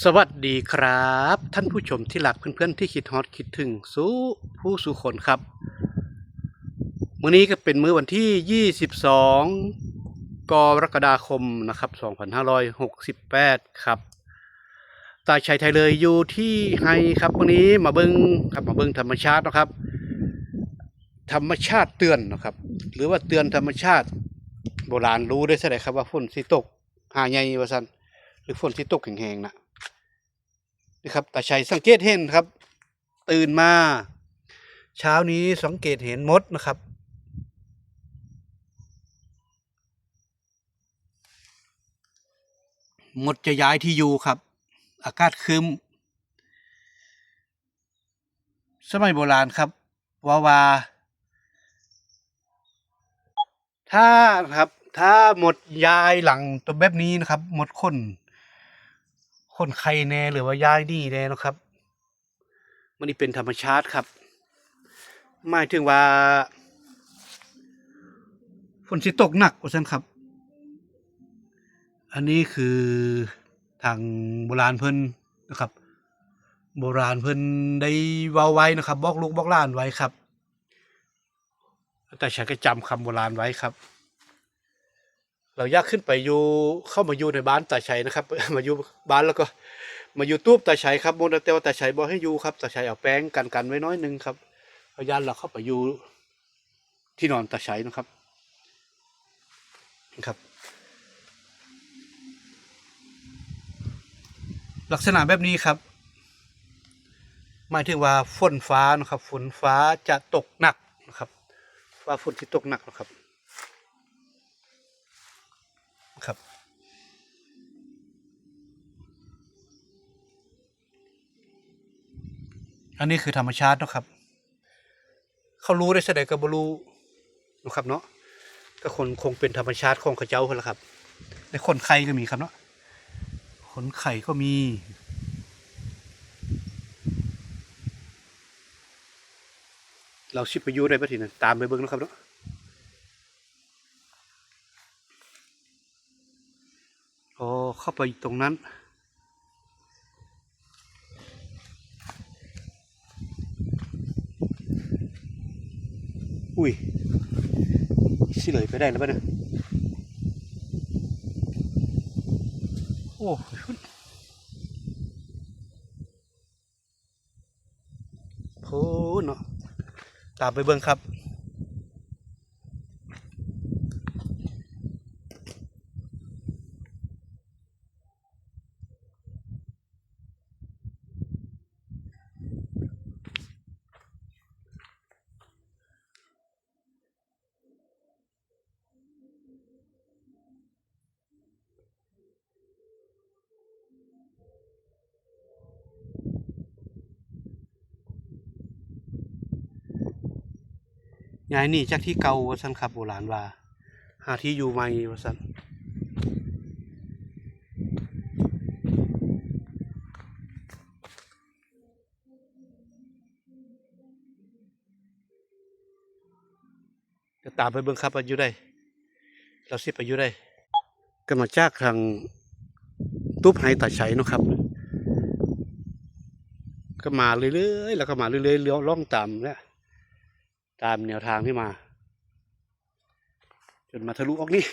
สวัสดีครับ ท่านผู้ชมที่รักเพื่อนๆที่คิดฮอตคิดถึงสู้ผู้สู่คนครับมื้อนี้ก็เป็นมื้อวันที่ 22 กรกฎาคมนะครับ 2568 ครับ ตาชัยไทยเลยอยู่ที่ไฮครับวันนี้มาเบิ้งครับมาเบิ้งธรรมชาตินะครับ ธรรมชาติเตือนนะครับ หรือว่าเตือนธรรมชาติ โบราณรู้ได้ใช่ไหมครับว่าฝนสิตกหาใหญ่ว่าซั่นหรือฝนสิตกแห้งๆนะ นะครับตาชัยสังเกตเห็นครับ ตื่นมา เช้านี้สังเกตเห็นมดนะครับ มดจะย้ายที่อยู่ครับ อากาศครึมสมัยโบราณครับวาวา ถ้าครับ ถ้าหมดยายหลังตัวแบบนี้นะครับ หมดคน คนไข้แน่หรือว่าย้ายนี่แน่นะครับ มันนี่เป็นธรรมชาติครับหมายถึงว่าฝนสิตกหนักว่าซั่นครับ อันนี้คือทางโบราณเพิ่นนะครับ โบราณเพิ่นได้เว้าไว้นะครับ บอกลูกบอกหลานไว้ครับ แต่ฉันก็จำคำโบราณไว้ครับ เราอยากขึ้นไปอยู่เข้ามาอยู่ในบ้านตาชัยนะครับ มาอยู่บ้านแล้วก็มาอยู่ตู้ตาชัยครับโมนาเตวตาชัยบอกให้อยู่ครับตาชัยเอาแป้งกันกันไว้น้อยหนึงครับพยานเราเข้าไปอยู่ที่นอนตาชัยนะครับนครับ ลักษณะแบบนี้ครับ หมายถึงว่าฝนฟ้านะครับฝนฟ้าจะตกหนักนะครับ ว่าฝนที่ตกหนักนะครับ อันนี้คือธรรมชาติเนาะครับ เขารู้ได้แสดงกับบรู้นะครับเนาะก็คนคงเป็นธรรมชาติของเขาเจ้าคนละครับในคนไข่ก็มีครับเนาะคนไข่ก็มีเราชิบไปอยูได้ปะทีนั้นตามไปเบิ้งเนาะครับเนาะโอ้เข้าไปตรงนั้น อุ้ยสิเลยไปได้แล้วปะเนี่ยโอ้โหเนาะตามไปเบิ่งครับ ยายนี่จากที่เก่าวสันคับโบราณว่า หาที่อยู่ใหม่วสันจะตามไปเบิ่งครับว่าอยู่ได้ เราสิไปอยู่ได้ก็มาจากทางตุ๊บไหตาชัยเนะครับ ก็มาเรื่อยๆแล้วก็มาเรื่อยๆเลี้ยวล่องตามเนี่ย ตามแนวทางที่มา จนมาทะลุออกนี้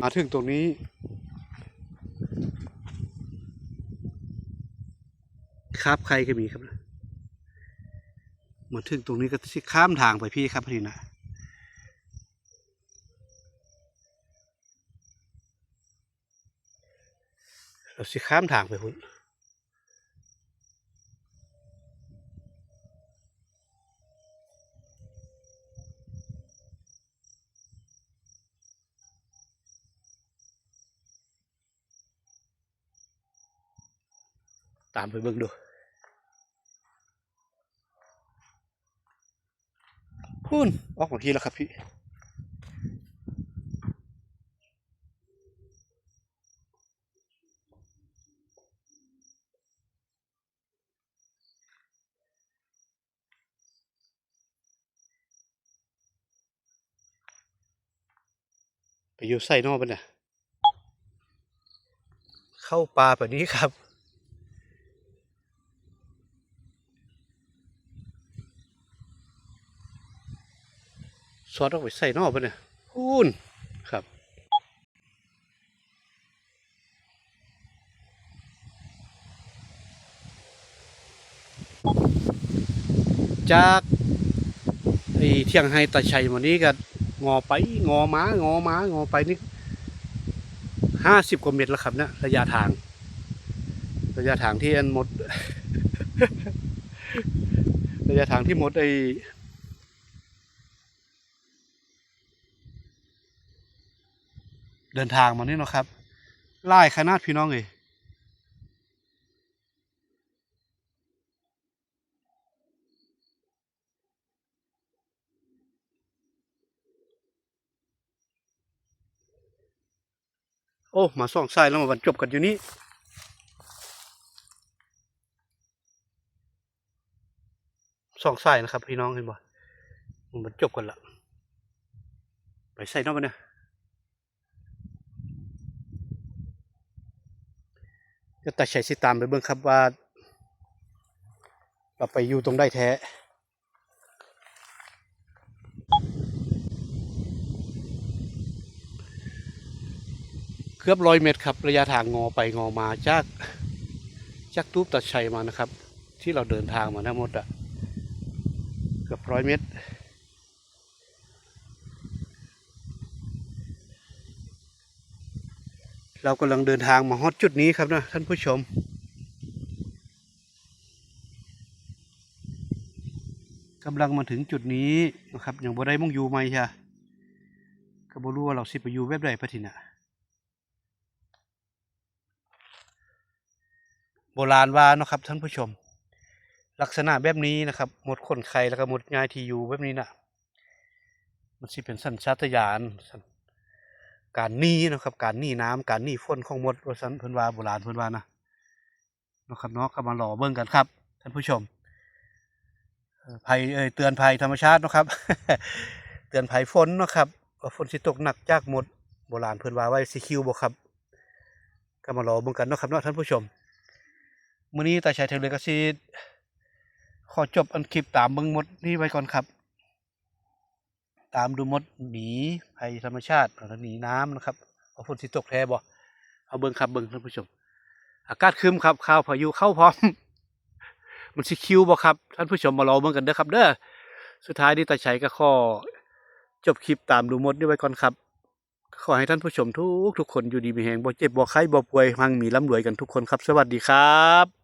มาถึงตรงนี้ ครับใครก็มีครับมาถึงตรงนี้ก็สิข้ามทางไปพี่ครับพี่นะเราสิข้ามทางไปพุ่น ตามไปเบิ่งดูพูนออกมาทีแล้วครับพี่ไปอยู่ไส้นอกมันน่ะ เข้าป่าแบบนี้ครับ ซอสออกไปใส่นอกมันน่ะพูนครับจากไอ้เที่ยงไฮตาชัยวันนี้ก็งอไปงอม้างอม้างอไปนี่ห้าสิบกว่าเมตรแล้วครับเนะระยะทาง ระยะทางที่อันหมด ระยะทางที่หมดไอ้ เดินทางมานี่เนาะครับไล่ขนาดพี่น้องเลยโอ้ มาส่องไส้แล้วมาบรรจบกันอยู่นี่ส่องไส้นะครับ พี่น้องเห็นบ่มันบรรจบกันละไปใส่นอกกันเนี่ย จะตัดใช้สิตามไปเบิ่งครับว่า เราไปอยู่ตรงได้แท้เกือบร้อยเมตรครับ ระยะทางงอไปงอมาจากจากตูบตัดชัยมานะครับ ที่เราเดินทางมาทั้งหมดอะเกือบร้อยเมตร เรากำลังเดินทางมาฮอตจุดนี้ครับนะท่านผู้ชม กำลังมาถึงจุดนี้นะครับอย่างบ่ได้มุ่งอยู่ไหมใช่ก็บ่รู้ว่าเราสิไปอยู่แบบใดพะทินะโบราณว่านะครับท่านผู้ชม ลักษณะแบบนี้นะครับ หมดคนไข้แล้วก็หมดง่ายที่อยู่แบบนี้นะมันสิเป็นสัญชาตญาณ การหนีนะครับ การหนีน้ำการหนีฝนของหมดว่าสันเพิ่นว่าโบราณเพิ่นว่านะนะครับเนาะก็มารอเบิ่งกันครับ ท่านผู้ชมภัยเอ่ยเตือนภัยธรรมชาตินะครับ เตือนภัยฝนนะครับว่าฝนสิตกหนักจากหมดโบราณเพิ่นว่าไว้สิคิวบ่ครับก็มารอเบิ่งกันเนาะครับเนาะท่านผู้ชมมื้อนี้ตาชัยเทเลก็สิขอจบอันคลิปตามเบิ่งหมดนี่ไว้ก่อนครับ ตามดูมดหนีภัยธรรมชาติหนีน้ำนะครับว่าฝนสิตกแท้บ่เอาเบิ่งครับเบิ่งท่านผู้ชม อากาศครึ้มครับข่าวพายุเข้าพร้อม มันสิคิวบ่ครับท่านผู้ชมมารอเบิ่งกันเด้อครับ เด้อสุดท้ายนี้ตาชัยก็ขอจบคลิปตามดูมดนี่ไว้ก่อนครับขอให้ท่านผู้ชมทุกทุกคนอยู่ดีมีแหงบ่เจ็บบ่ไข้บ่ป่วยมั่งมีร่ำรวยกันทุกคนครับ สวัสดีครับ